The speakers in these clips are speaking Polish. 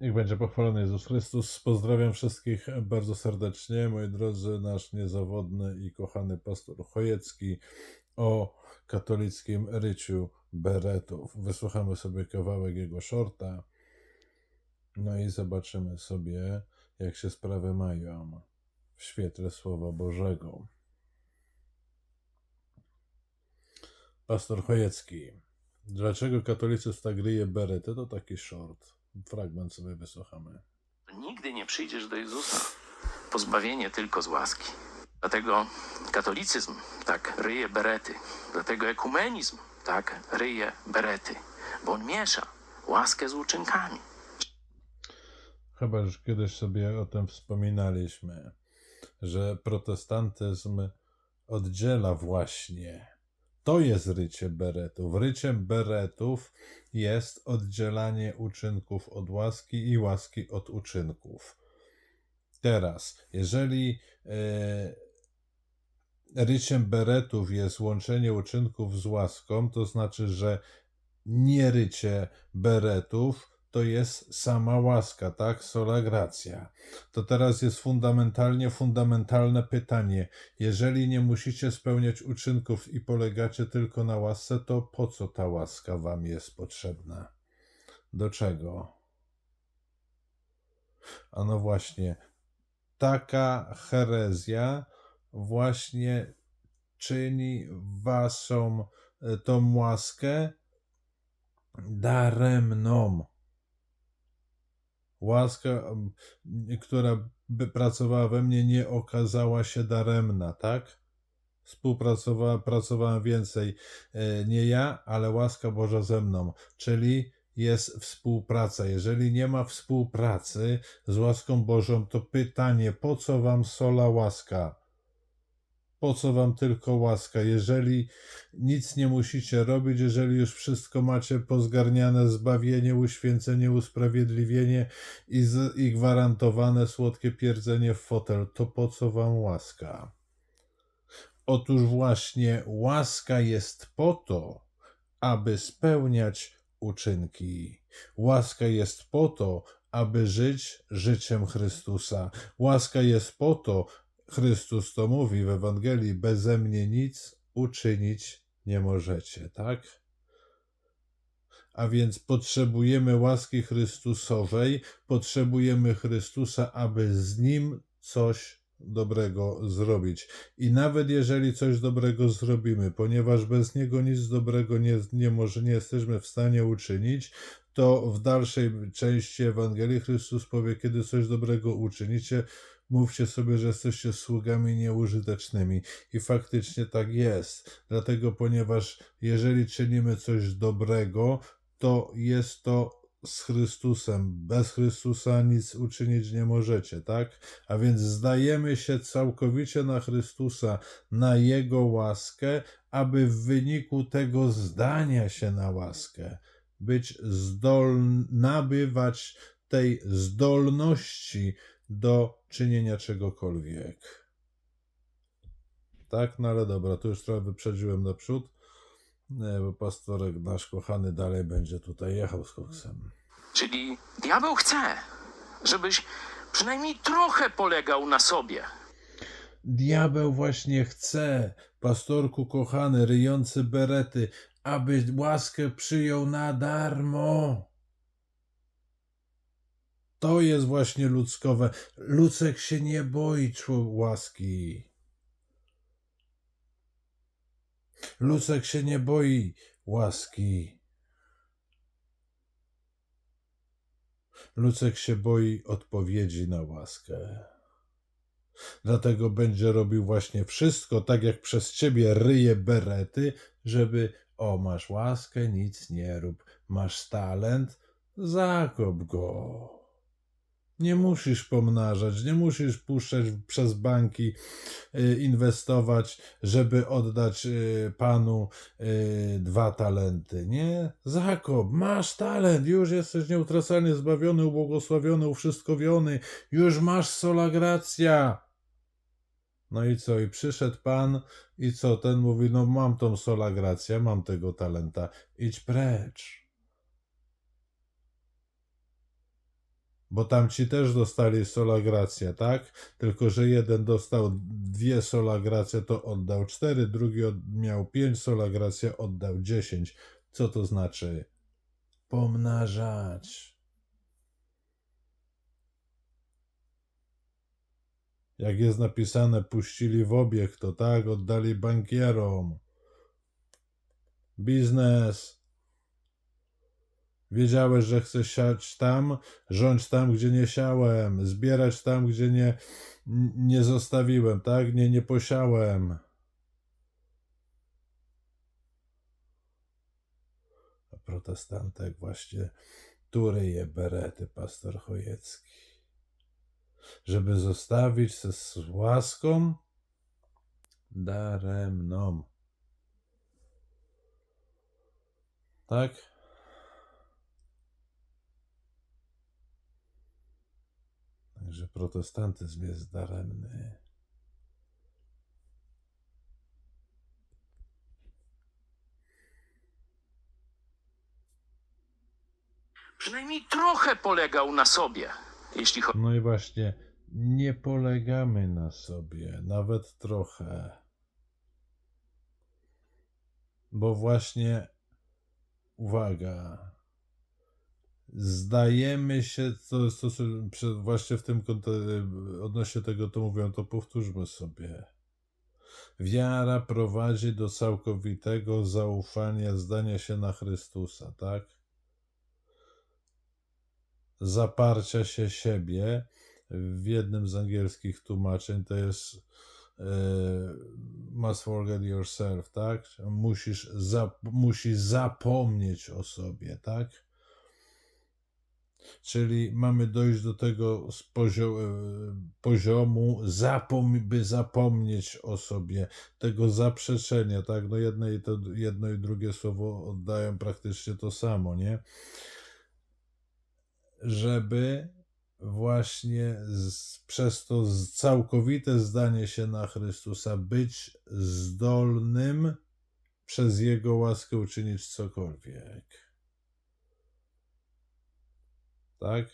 Niech będzie pochwalony Jezus Chrystus. Pozdrawiam wszystkich bardzo serdecznie, moi drodzy, nasz niezawodny i kochany pastor Chojecki o katolickim ryciu beretów. Wysłuchamy sobie kawałek jego shorta, no i zobaczymy sobie, jak się sprawy mają w świetle Słowa Bożego. Pastor Chojecki. Dlaczego katolicyzm tak ryje berety? To taki short. Fragment sobie wysłuchamy. Nigdy nie przyjdziesz do Jezusa. Pozbawienie tylko z łaski. Dlatego katolicyzm tak ryje berety. Dlatego ekumenizm tak ryje berety. Bo on miesza łaskę z uczynkami. Chyba już kiedyś sobie o tym wspominaliśmy, że protestantyzm oddziela właśnie. To jest rycie beretów. Ryciem beretów jest oddzielanie uczynków od łaski i łaski od uczynków. Teraz, jeżeli e, ryciem beretów jest łączenie uczynków z łaską, to znaczy, że nie rycie beretów to jest sama łaska, tak? Sola gracja. To teraz jest fundamentalnie fundamentalne pytanie. Jeżeli nie musicie spełniać uczynków i polegacie tylko na łasce, to po co ta łaska wam jest potrzebna? Do czego? A no właśnie, taka herezja właśnie czyni waszą e, tą łaskę daremną. Łaska, która by pracowała we mnie, nie okazała się daremna, tak? Współpracowała, pracowałem więcej, e, nie ja, ale łaska Boża ze mną, czyli jest współpraca. Jeżeli nie ma współpracy z łaską Bożą, to pytanie, po co wam sola łaska? Po co wam tylko łaska? Jeżeli nic nie musicie robić, jeżeli już wszystko macie pozgarniane, zbawienie, uświęcenie, usprawiedliwienie i, z, i gwarantowane słodkie pierdzenie w fotel, to po co wam łaska? Otóż właśnie łaska jest po to, aby spełniać uczynki. Łaska jest po to, aby żyć życiem Chrystusa. Łaska jest po to, Chrystus to mówi w Ewangelii, beze mnie nic uczynić nie możecie, tak? A więc potrzebujemy łaski Chrystusowej, potrzebujemy Chrystusa, aby z Nim coś dobrego zrobić. I nawet jeżeli coś dobrego zrobimy, ponieważ bez Niego nic dobrego nie, nie może, nie jesteśmy w stanie uczynić, to w dalszej części Ewangelii Chrystus powie, kiedy coś dobrego uczynicie, mówcie sobie, że jesteście sługami nieużytecznymi. I faktycznie tak jest. Dlatego, ponieważ jeżeli czynimy coś dobrego, to jest to z Chrystusem. Bez Chrystusa nic uczynić nie możecie, tak? A więc zdajemy się całkowicie na Chrystusa, na Jego łaskę, aby w wyniku tego zdania się na łaskę być zdolny, nabywać tej zdolności do czynienia czegokolwiek. Tak, no ale dobra, tu już trochę wyprzedziłem naprzód, nie, bo pastorek nasz kochany dalej będzie tutaj jechał z koksem. Czyli diabeł chce, żebyś przynajmniej trochę polegał na sobie. Diabeł właśnie chce, pastorku kochany, ryjący berety, aby łaskę przyjął na darmo. To jest właśnie ludzkowe. Lucek się nie boi łaski. Lucek się nie boi łaski. Lucek się boi odpowiedzi na łaskę. Dlatego będzie robił właśnie wszystko, tak jak przez ciebie ryje berety, żeby o, masz łaskę, nic nie rób. Masz talent, zakop go. Nie musisz pomnażać, nie musisz puszczać przez banki, y, inwestować, żeby oddać y, panu y, dwa talenty. Nie? Zakop, masz talent, już jesteś nieutracalnie zbawiony, ubłogosławiony, uwszystkowiony, już masz sola gracja. No i co? I przyszedł pan i co? Ten mówi, no mam tą sola gracja, mam tego talenta, idź precz. Bo tamci też dostali sola gracja, tak? Tylko, że jeden dostał dwie sola gracja, to oddał cztery, drugi miał pięć sola gracja, oddał dziesięć. Co to znaczy? Pomnażać. Jak jest napisane, puścili w obieg, to tak, oddali bankierom. Biznes. Wiedziałeś, że chcesz siać tam, rządź tam, gdzie nie siałem, zbierać tam, gdzie nie, nie zostawiłem, tak? Nie, nie posiałem. A protestantek właśnie tu ryje berety, pastor Chojecki. Żeby zostawić se z łaską daremną. Tak? Także protestantyzm jest daremny. Przynajmniej trochę polegał na sobie, jeśli chodzi No i właśnie, nie polegamy na sobie, nawet trochę. Bo właśnie, uwaga, zdajemy się, to, to, to, przy- właśnie w tym odnośnie tego, to mówią, to powtórzmy sobie. Wiara prowadzi do całkowitego zaufania, zdania się na Chrystusa, tak? Zaparcia się siebie. W jednym z angielskich tłumaczeń to jest e, must forget yourself, tak? Musisz, za, musisz zapomnieć o sobie, tak? Czyli mamy dojść do tego e, poziomu, zapom- by zapomnieć o sobie, tego zaprzeczenia, tak? No jedno i, to, jedno i drugie słowo oddają praktycznie to samo, nie? Żeby właśnie z, przez to całkowite zdanie się na Chrystusa być zdolnym przez Jego łaskę uczynić cokolwiek. Tak?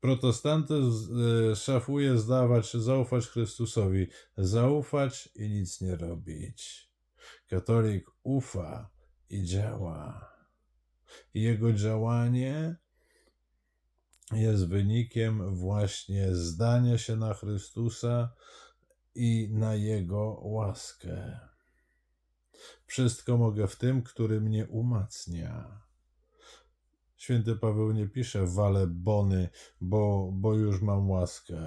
Protestantyzm y, szafuje zdawać zaufać Chrystusowi, zaufać i nic nie robić. Katolik ufa i działa. Jego działanie jest wynikiem właśnie zdania się na Chrystusa i na Jego łaskę. Wszystko mogę w tym, który mnie umacnia. Święty Paweł nie pisze wale bony, bo, bo już mam łaskę.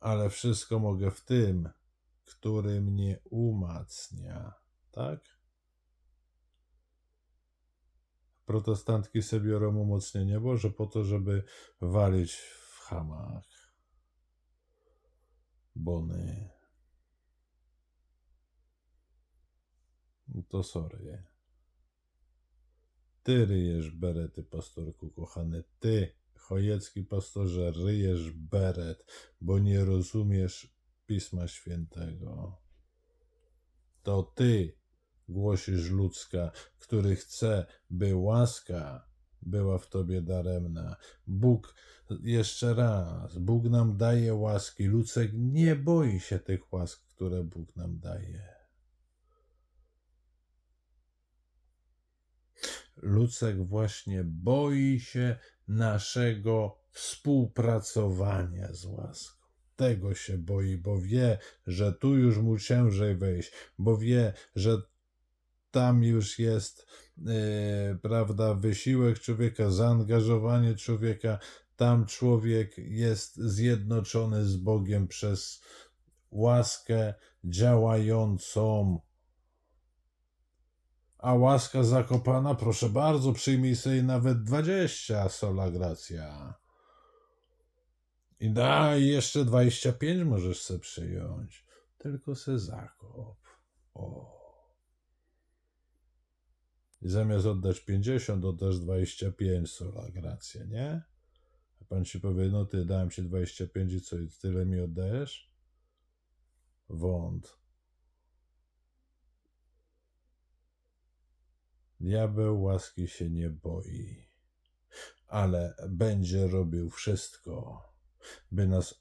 Ale wszystko mogę w tym, który mnie umacnia. Tak? Protestantki sobie biorą umocnienie Boże po to, żeby walić w hamach. Bony. To sorry. Ty ryjesz berety, pastorku kochany. Ty, chojecki pastorze, ryjesz beret, bo nie rozumiesz Pisma Świętego. To ty głosisz ludzka, który chce, by łaska była w tobie daremna. Bóg, jeszcze raz, Bóg nam daje łaski. Lucek nie boi się tych łask, które Bóg nam daje. Lucek właśnie boi się naszego współpracowania z łaską. Tego się boi, bo wie, że tu już mu ciężej wejść, bo wie, że tam już jest, e, prawda, wysiłek człowieka, zaangażowanie człowieka. Tam człowiek jest zjednoczony z Bogiem przez łaskę działającą. A łaska zakopana, proszę bardzo, przyjmij sobie nawet 20 sola gracja. I daj jeszcze 25 możesz se przyjąć. Tylko se zakop. O. I zamiast oddać 50, oddasz 25 sola gracja, nie? A pan ci powie, no ty, dałem ci 25 i co, i tyle mi oddajesz? Wąt. Diabeł łaski się nie boi, ale będzie robił wszystko, by nas,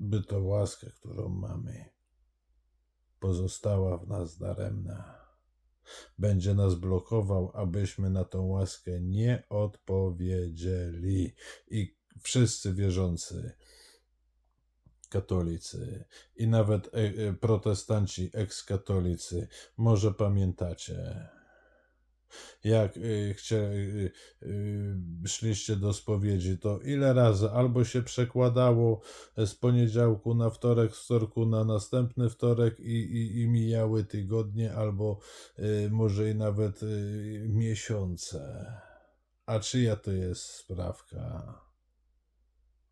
by to łaska, którą mamy, pozostała w nas daremna. Będzie nas blokował, abyśmy na tą łaskę nie odpowiedzieli. I wszyscy wierzący, katolicy i nawet e, e, protestanci ekskatolicy, może pamiętacie, jak y, chcia, y, y, szliście do spowiedzi, to ile razy albo się przekładało z poniedziałku na wtorek, wtorku na następny wtorek i, i, i mijały tygodnie, albo może i nawet miesiące. A czyja to jest sprawka?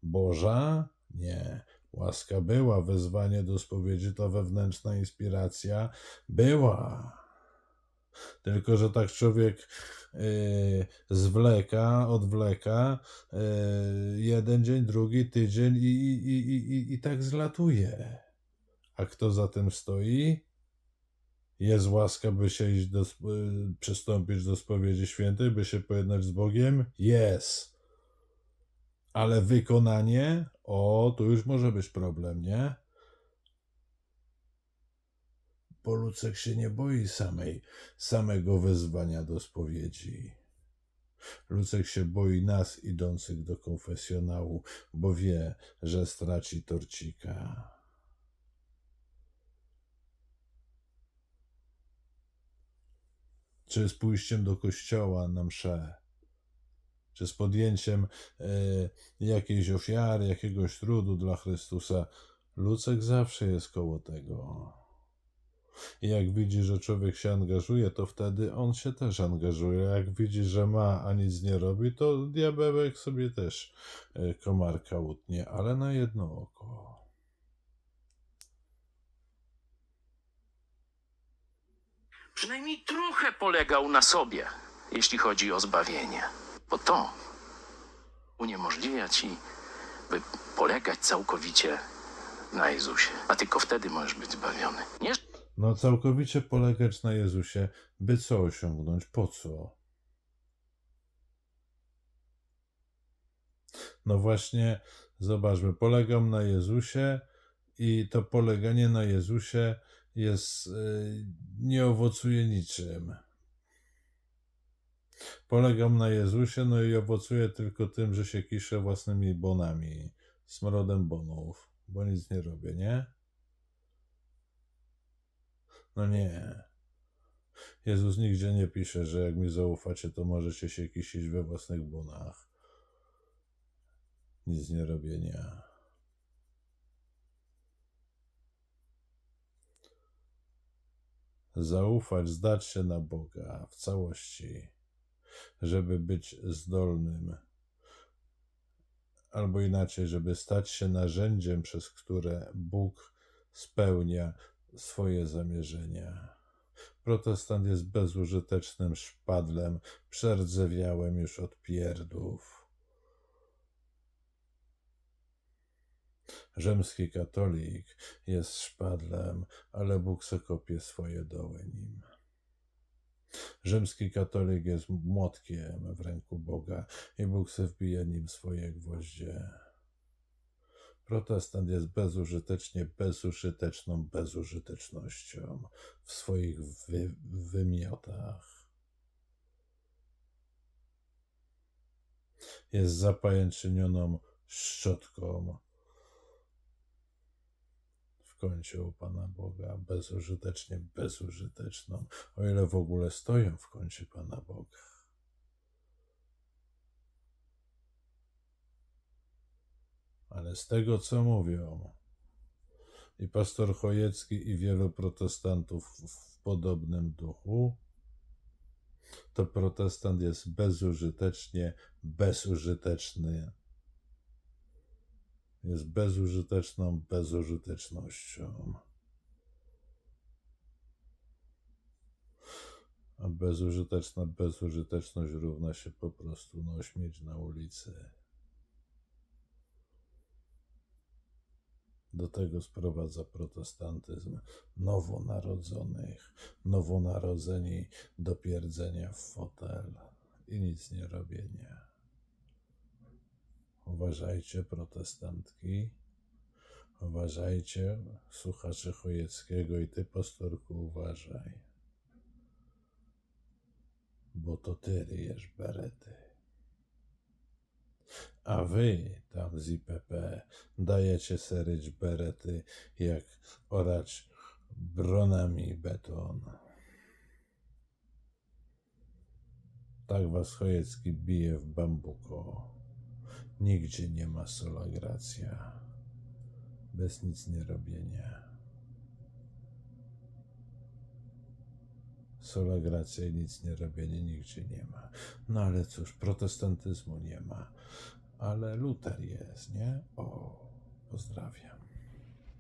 Boża? Nie. Łaska była, wezwanie do spowiedzi to wewnętrzna inspiracja była. Tylko, że tak człowiek yy, zwleka, odwleka yy, jeden dzień, drugi tydzień i, i, i, i, i tak zlatuje. A kto za tym stoi? Jest łaska, by się iść do, yy, przystąpić do spowiedzi świętej, by się pojednać z Bogiem? Jest. Ale wykonanie? O, tu już może być problem, nie? Bo Lucek się nie boi samej, samego wezwania do spowiedzi. Lucek się boi nas idących do konfesjonału, bo wie, że straci torcika. Czy z pójściem do kościoła na mszę, czy z podjęciem e, jakiejś ofiary, jakiegoś trudu dla Chrystusa, Lucek zawsze jest koło tego. I jak widzi, że człowiek się angażuje, to wtedy on się też angażuje. Jak widzi, że ma, a nic nie robi, to diabełek sobie też e, komarka utnie, ale na jedno oko. Przynajmniej trochę polegał na sobie, jeśli chodzi o zbawienie. Bo to uniemożliwia ci, by polegać całkowicie na Jezusie. A tylko wtedy możesz być zbawiony. Nie, No całkowicie polegać na Jezusie, by co osiągnąć, po co? No właśnie, zobaczmy, polegam na Jezusie i to poleganie na Jezusie jest, y, nie owocuje niczym. Polegam na Jezusie, no i owocuje tylko tym, że się kiszę własnymi bonami, smrodem bonów, bo nic nie robię, nie? No nie. Jezus nigdzie nie pisze, że jak mi zaufacie, to możecie się kisić we własnych bonach. Nic nie robienia. Zaufać, zdać się na Boga w całości, żeby być zdolnym, albo inaczej, żeby stać się narzędziem, przez które Bóg spełnia swoje zamierzenia. Protestant jest bezużytecznym szpadlem, przerdzewiałym już od pierdów. Rzymski katolik jest szpadlem, ale Bóg se kopie swoje doły nim. Rzymski katolik jest młotkiem w ręku Boga i Bóg se wbija nim swoje gwoździe. Protestant jest bezużytecznie bezużyteczną bezużytecznością w swoich wy, wymiotach. Jest zapajęczynioną szczotką w kącie u Pana Boga, bezużytecznie bezużyteczną, o ile w ogóle stoją w kącie Pana Boga. Ale z tego, co mówią i pastor Chojecki, i wielu protestantów w podobnym duchu, to protestant jest bezużytecznie bezużyteczny. Jest bezużyteczną bezużytecznością. A bezużyteczna bezużyteczność równa się po prostu no śmieć na ulicy. Do tego sprowadza protestantyzm nowonarodzonych, nowonarodzeni do pierdzenia w fotel i nic nie robienia. Uważajcie, protestantki. Uważajcie, słuchacze Chojeckiego i ty, pastorku, uważaj. Bo to ty ryjesz berety. A wy tam z IPP dajecie seryć berety jak orać bronami beton. Tak was Chojecki bije w bambuko. Nigdzie nie ma sola gracja. Bez nic nie robienia. Sola gracja i nic nie robienie nigdzie nie ma. No ale cóż, protestantyzmu nie ma. Ale Luter jest, nie? O, pozdrawiam.